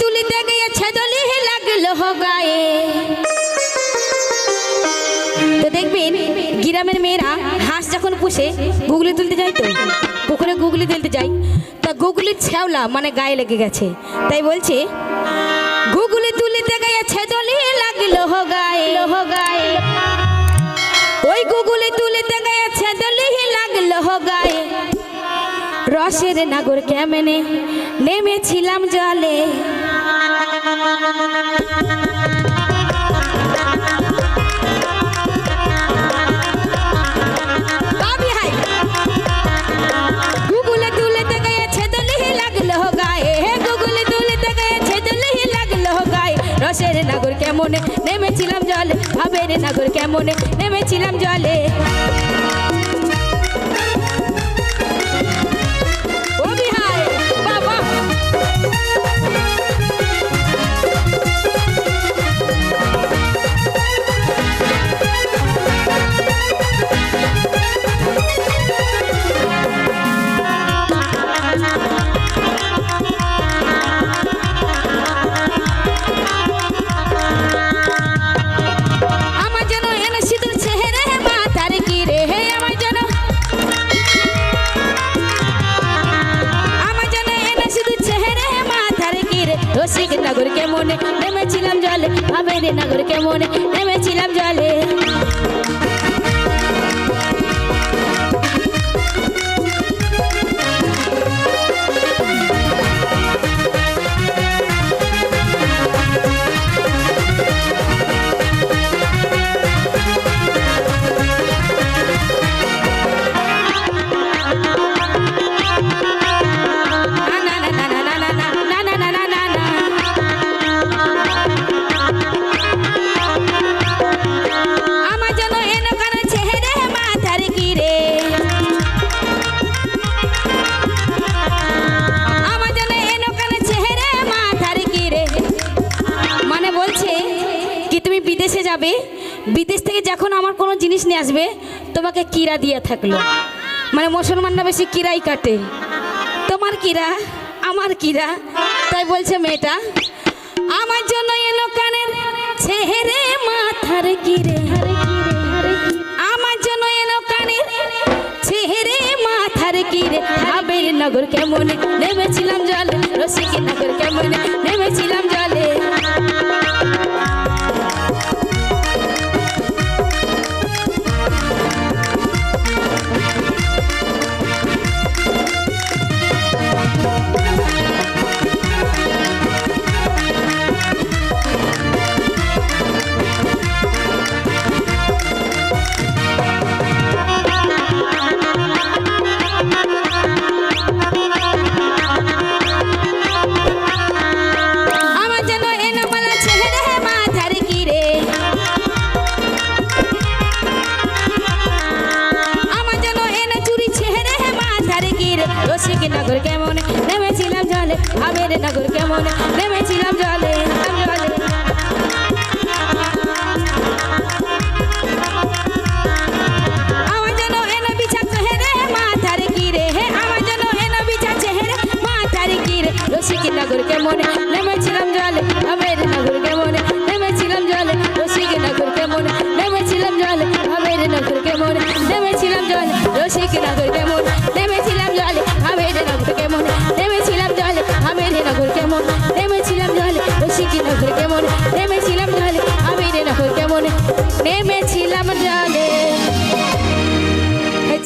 তুলিতে গিয়েছে দলি লাগল গায়ে। তো দেখবেন, গ্রামের মেয়েরা হাঁস যখন পুষে, গুগলি তুলতে যায় তো, পুকুরে গুগলি তুলতে যায়। তা গুগলির ছ্যাওলা মানে গায়ে লেগে গেছে। তাই বলছে, গুগলি তুলিতে গিয়েছে দলি লাগল গায়ে গায়ে। ওই গুগলি তুলিতে গিয়েছে দলি লাগল গায়ে। রসের নাগর কেমনে নেমেছিলাম জলে। রসের নাগর কেমনে? নেমেছিলাম জলে। ভাবের নাগর কেমনে? নেমেছিলাম জলে। ভাবের নগর কেমনে? নেমেছিলাম জলে। যাবে, বিদেশ থেকে যখন আমার কোনো জিনিস নিয়ে আসবে, তোমাকে কিরা দিয়ে থাকল। মানে মুসলমানরা বেশি কিরাই কাটে। তোমার কিরা, আমার কিরা, তাই বলছে মেয়েটা। আমার জন্য এলো কানের ছেহেরে মাথার কিরে। আমার জন্য এলো কানের ছেহেরে মাথার কিরে। ভাবের নগর কেমন? নেমেছিলাম জলে, রসিকের নগর কেমন? নেমেছিলাম জন্য এনে বিছা চেহেরে মাথার কিরে রসিক নগর কেমন নেমেছিলাম জলে আবের নগর কেমন নেমেছিলাম জলে রসিক নগর কেমন নেমেছিলাম জলে আবের নগর কেমন নেমেছিলাম জলে রসিক নগর কেমন নজর কেমন?